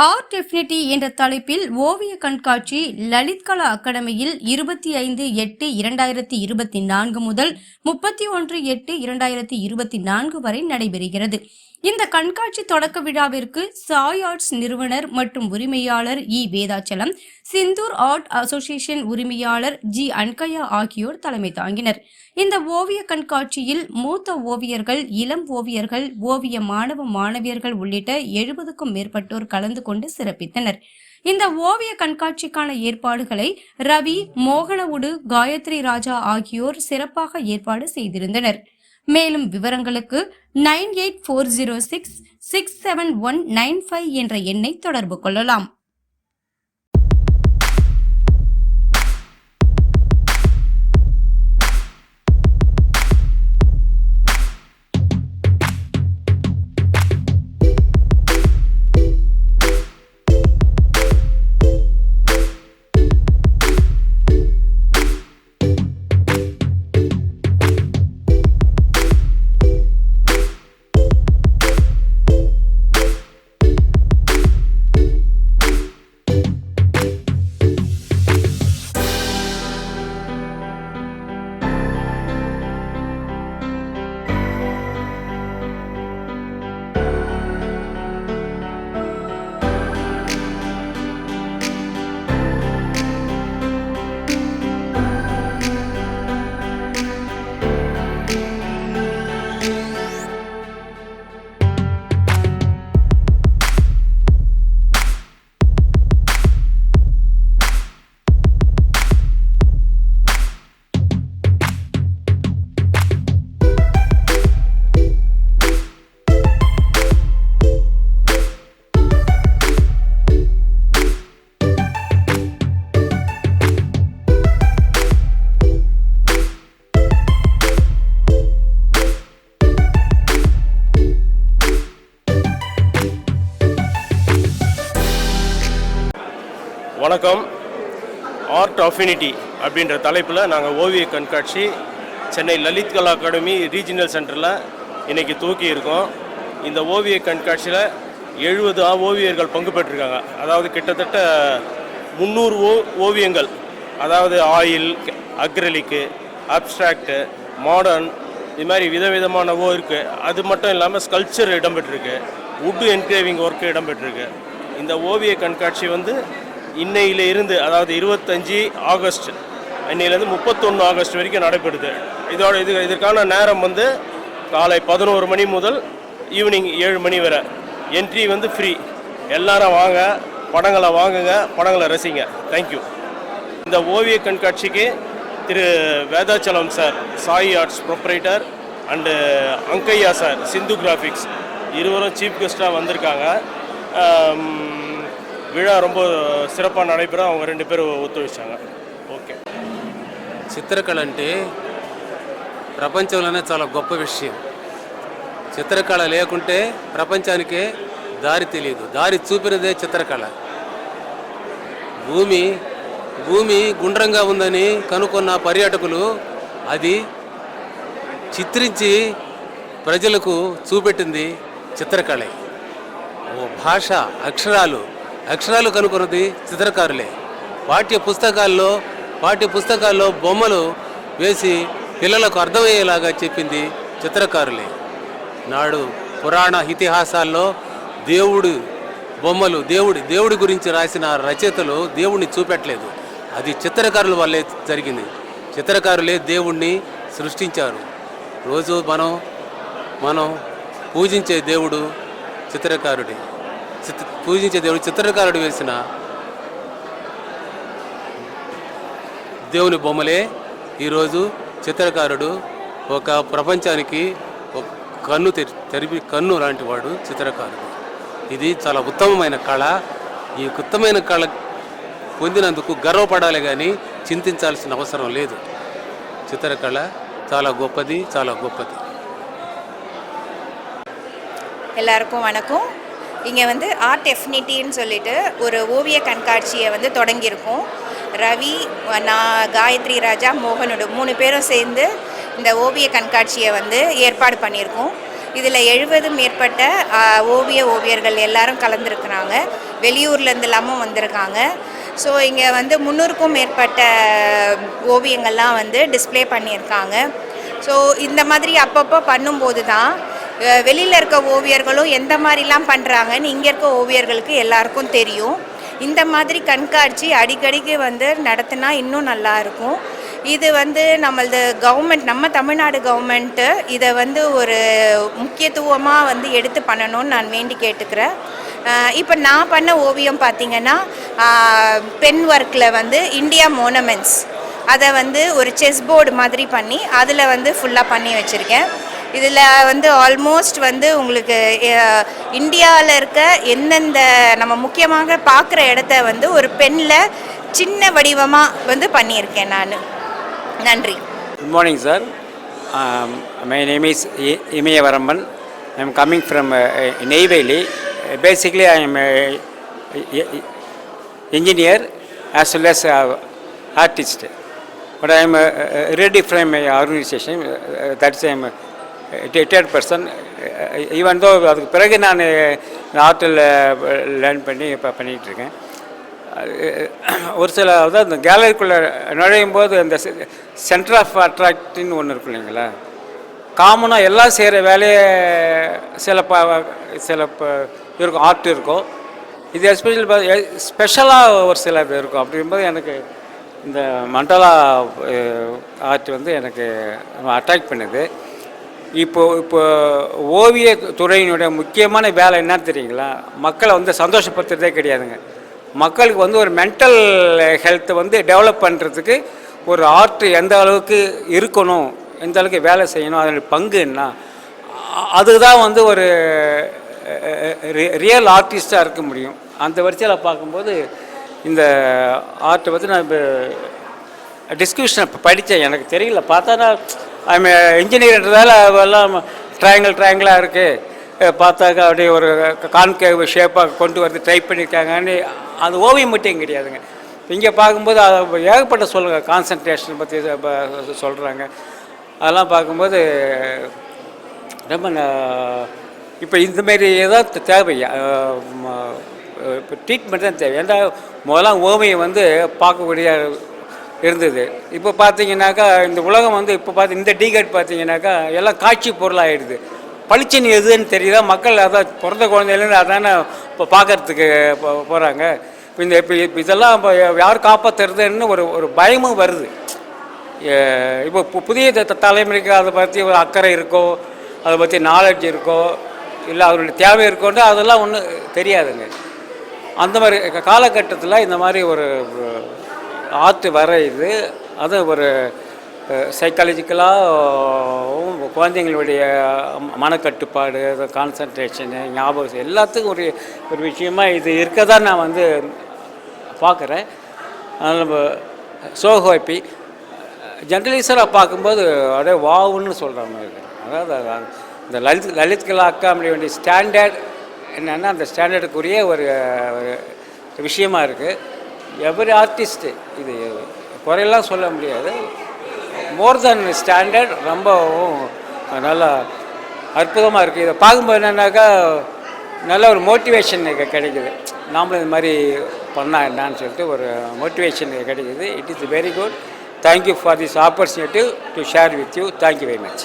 Art definitely என்ற தலைப்பில் ஓவிய கண்காட்சி லலித் கலா அகாடமியில் இருபத்தி ஐந்து எட்டு இரண்டாயிரத்தி இருபத்தி நான்கு முதல் முப்பத்தி ஒன்று எட்டு இரண்டாயிரத்தி இருபத்தி நான்கு வரை நடைபெறுகிறது. இந்த கண்காட்சி தொடக்க விழாவிற்கு சாய் ஆர்ட்ஸ் நிறுவனர் மற்றும் உரிமையாளர் E. Vedachalam Sindhur art association உரிமையாளர் ஜி. அன்கயா ஆகியோர் தலைமை தாங்கினர். இந்த ஓவிய கண்காட்சியில் மூத்த ஓவியர்கள் இளம் ஓவியர்கள் ஓவிய மாணவ மாணவியர்கள் உள்ளிட்ட எழுபதுக்கும் மேற்பட்டோர் கலந்து கொண்டு சிறப்பித்தனர். இந்த ஓவிய கண்காட்சிக்கான ஏற்பாடுகளை ரவி மோகனவுடு காயத்ரி ராஜா ஆகியோர் சிறப்பாக ஏற்பாடு செய்திருந்தனர். மேலும் விவரங்களுக்கு nine eight four zero six six seven one nine five என்ற எண்ணை தொடர்பு கொள்ளலாம். வணக்கம். ஆர்ட் அஃபினிட்டி அப்படின்ற தலைப்பில் நாங்கள் ஓவிய கண்காட்சி சென்னை லலித் கலா அகாடமி ரீஜினல் சென்டரில் இன்னைக்கு தூக்கி இருக்கோம். இந்த ஓவிய கண்காட்சியில் எழுபது ஓவியர்கள் பங்கு பெற்றிருக்காங்க. அதாவது கிட்டத்தட்ட முந்நூறு ஓ ஓவியங்கள் அதாவது ஆயில் அக்ரலிக்கு அப்ஸ்ட்ராக்டு மாடர்ன் இது மாதிரி விதவிதமான ஓ இருக்குது அது மட்டும் இல்லாமல் ஸ்கல்ச்சர் இடம்பெற்றிருக்கு உட்டு என்கிரேவிங் ஒர்க்கு இடம்பெற்றிருக்கு இந்த ஓவிய கண்காட்சி வந்து இன்னையில இருந்து அதாவது இருபத்தஞ்சி ஆகஸ்ட் இன்னையிலேருந்து முப்பத்தொன்று ஆகஸ்ட் வரைக்கும் நடைபெறுது. இதோட இது இதற்கான நேரம் வந்து காலை பதினோரு மணி முதல் ஈவினிங் ஏழு மணி வரை. என்ட்ரி வந்து ஃப்ரீ எல்லாரும் வாங்க படங்களை வாங்குங்க படங்களை ரசிங்க. தேங்க்யூ இந்த ஓவிய கண்காட்சிக்கு திரு Vedachalam sir Sai arts proprietor and Angaiya sir Sindhu graphics இருவரும் சீஃப் கெஸ்ட்டாக வந்திருக்காங்க. விழா ரொம்ப சிறப்பாக நடைபெற அவங்க ரெண்டு பேரும் ஒத்துழைச்சாங்க ఓకే చిత్రకళ అంటే ప్రపంచంలోనే చాలా గొప్ప విషయం చిత్రకళ లేకుంటే ప్రపంచానికే దారి తెలియదు దారి చూపినదే చిత్రకళ భూమి భూమి గుండ్రంగా ఉందని కనుక్కున్న పర్యాటకులు అది చిత్రించి ప్రజలకు చూపెట్టింది చిత్రకళే ఓ భాష అక్షరాలు అక్షరాలు కనుక్కున్నది చిత్రకారులే. పాఠ్య పుస్తకాల్లో పాఠ్య పుస్తకాల్లో బొమ్మలు వేసి పిల్లలకు అర్థమయ్యేలాగా చెప్పింది చిత్రకారులే. నాడు పురాణ ఇతిహాసాల్లో దేవుడు బొమ్మలు దేవుడి దేవుడి గురించి రాసిన రచయితలు దేవుణ్ణి చూపెట్టలేదు. అది చిత్రకారుల వల్లే జరిగింది. చిత్రకారులే దేవుణ్ణి సృష్టించారు. రోజు మనం మనం పూజించే దేవుడు చిత్రకారుడే. చిత్ర పూజించే దేవుడు చిత్రకారుడు వేసిన దేవుని బొమ్మలే ఈరోజు చిత్రకారుడు ఒక ప్రపంచానికి ఒక కన్ను తెరి తెరిపి కన్ను లాంటి వాడు చిత్రకారుడు ఇది చాలా ఉత్తమమైన కళ ఈ ఉత్తమమైన కళ పొందినందుకు గర్వపడాలి కానీ చింతించాల్సిన అవసరం లేదు చిత్రకళ చాలా గొప్పది చాలా గొప్పది எல்லாருக்கும் வணக்கம் இங்கே வந்து ஆர்ட் டெஃபினிட்டின்னு சொல்லிட்டு ஒரு ஓவிய கண்காட்சியை வந்து தொடங்கியிருக்கோம். ரவி நான் காயத்ரி ராஜா மோகனோட மூணு பேரும் சேர்ந்து இந்த ஓவிய கண்காட்சியை வந்து ஏற்பாடு பண்ணியிருக்கோம். இதில் எழுபது மேற்பட்ட ஓவிய ஓவியர்கள் எல்லாரும் கலந்துருக்குறாங்க. வெளியூர்லேருந்து எல்லாமும் வந்திருக்காங்க. ஸோ இங்கே வந்து முந்நூறுக்கும் மேற்பட்ட ஓவியங்கள்லாம் வந்து டிஸ்ப்ளே பண்ணியிருக்காங்க. ஸோ இந்த மாதிரி அப்பப்போ பண்ணும்போது தான் வெளியில் இருக்க ஓவியர்களும் எந்த மாதிரிலாம் பண்ணுறாங்கன்னு இங்கே இருக்க ஓவியர்களுக்கு எல்லாருக்கும் தெரியும். இந்த மாதிரி கண்காட்சி அடிக்கடிக்கு வந்து நடத்தினா இன்னும் நல்லா இருக்கும். இது வந்து நம்மளது கவர்மெண்ட் நம்ம தமிழ்நாடு கவர்மெண்ட்டு இதை வந்து ஒரு முக்கியத்துவமாக வந்து எடுத்து பண்ணணும்னு நான் வேண்டி கேட்டுக்கிறேன். இப்போ நான் பண்ண ஓவியம் பார்த்திங்கன்னா பென் ஒர்க்கில் வந்து இந்தியா மோனமெண்ட்ஸ் அதை வந்து ஒரு செஸ் போர்டு மாதிரி பண்ணி அதில் வந்து ஃபுல்லாக பண்ணி வச்சுருக்கேன். இதில் வந்து ஆல்மோஸ்ட் வந்து உங்களுக்கு இந்தியாவில் இருக்க எந்தெந்த நம்ம முக்கியமாக பார்க்குற இடத்த வந்து ஒரு பெண்ணில் சின்ன வடிவமாக வந்து பண்ணியிருக்கேன் நான் நன்றி good morning sir my name is Imayavaramban I am coming from Neyveli basically I am engineer as well as artist artist. But I am uh, ready from my organization, a person even though அதுக்கு பிறகு நான் ஆர்ட்டில் learn பண்ணி இப்போ பண்ணிகிட்டு இருக்கேன் ஒரு சில அதாவது அந்த கேலரிக்குள்ளே நுழையும் போது அந்த சென்டர் ஆஃப் அட்ராக்டின்னு ஒன்று இருக்கும் இல்லைங்களா? காமனாக எல்லாம் செய்கிற வேலையை சில ப சில ப இருக்கும் ஆர்ட் இருக்கும். இது எஸ்பெஷல் ஸ்பெஷலாக ஒரு சில இது இருக்கும். அப்படிங்கும்போது எனக்கு இந்த மண்டலா ஆர்ட் வந்து எனக்கு அட்ராக்ட் பண்ணுது. இப்போ இப்போ ஓவிய துறையினுடைய முக்கியமான வேலை என்னன்னு தெரியுங்களா? மக்களை வந்து சந்தோஷப்படுத்துறதே கிடையாதுங்க. மக்களுக்கு வந்து ஒரு மென்டல் ஹெல்த்தை வந்து டெவலப் பண்ணுறதுக்கு ஒரு ஆர்ட் எந்த அளவுக்கு இருக்கணும் எந்த அளவுக்கு வேலை செய்யணும் அதனுடைய பங்கு என்ன? அதுதான் வந்து ஒரு ரியல் ஆர்டிஸ்டாக இருக்க முடியும். அந்த வரிசையில் பார்க்கும்போது இந்த ஆர்ட்டை பற்றி நான் இப்போ டிஸ்கிரிப்ஷன் இப்போ படித்தேன். எனக்கு தெரியல. பார்த்தா ஐ ஐம் இன்ஜினியர்ன்றதால அதெல்லாம் ட்ரையாங்கிள் ட்ரையாங்கிளாக இருக்குது பார்த்தாக்கா அப்படியே ஒரு கான்கேவ் ஷேப்பாக கொண்டு வந்து ட்ரை பண்ணியிருக்காங்கன்னு அது ஓவியம் மட்டும் கிடையாதுங்க. இங்கே பார்க்கும்போது அதை ஏகப்பட்ட சொல்லுங்கள் கான்சன்ட்ரேஷன் பற்றி சொல்கிறாங்க அதெல்லாம் பார்க்கும்போது ரொம்ப இப்போ இந்தமாரி ஏதாவது தேவையா? இப்போ ட்ரீட்மெண்ட் தான் தேவை. ஏன்னா முதலாம் ஓவியம் வந்து பார்க்கக்கூடிய இருந்தது. இப்போ பார்த்தீங்கன்னாக்கா இந்த உலகம் வந்து இப்போ பார்த்து இந்த டிகேட் பார்த்தீங்கன்னாக்கா எல்லாம் காட்சி பொருளாகிடுது பளிச்சுன்னு எதுன்னு தெரியுதா? மக்கள் அதான் பிறந்த குழந்தையிலேருந்து அதானே இப்போ பார்க்கறதுக்கு போகிறாங்க இப்போ இந்த இப்போ இப்போ இதெல்லாம் இப்போ யார் காப்பாற்றுறதுன்னு ஒரு ஒரு பயமும் வருது. இப்போ புதிய த- தலைமுறைக்கு அதை பற்றி ஒரு அக்கறை இருக்கோ? அதை பற்றி நாலேஜ் இருக்கோ? இல்லை அவருடைய தேவை இருக்கோன்ட்டு அதெல்லாம் ஒன்றும் தெரியாதுங்க. அந்த மாதிரி காலகட்டத்தில் இந்த மாதிரி ஒரு ஆர்ட் வரையுது. அது ஒரு சைக்காலஜிக்கலாகவும் குழந்தைங்களுடைய மனக்கட்டுப்பாடு மனக்கட்டுப்பாடு கான்சன்ட்ரேஷனு ஞாபகம் எல்லாத்துக்கும் ஒரு ஒரு விஷயமா இது இருக்க தான் நான் வந்து பார்க்குறேன். அதனால் ஸோ ஹாப்பி பார்க்கும்போது அப்படியே வாவுன்னு சொல்கிற மாதிரி அதாவது இந்த லலித் லலித் கலா வேண்டிய ஸ்டாண்டர்ட் என்னென்னா அந்த ஸ்டாண்டர்டுக்குரிய ஒரு ஒரு விஷயமா இருக்குது எவ்ரி ஆர்டிஸ்ட்டு இது குறையெல்லாம் சொல்ல முடியாது. மோர் தென் ஸ்டாண்டர்ட் ரொம்பவும் நல்லா அற்புதமாக இருக்குது இதை பார்க்கும்போது என்னன்னாக்கா நல்ல ஒரு மோட்டிவேஷன் கிடைக்குது. நாமளும் இது மாதிரி பண்ணால் என்னான்னு சொல்லிட்டு ஒரு மோட்டிவேஷன் கிடைக்குது. It is very good thank you for this opportunity to share with you thank you very much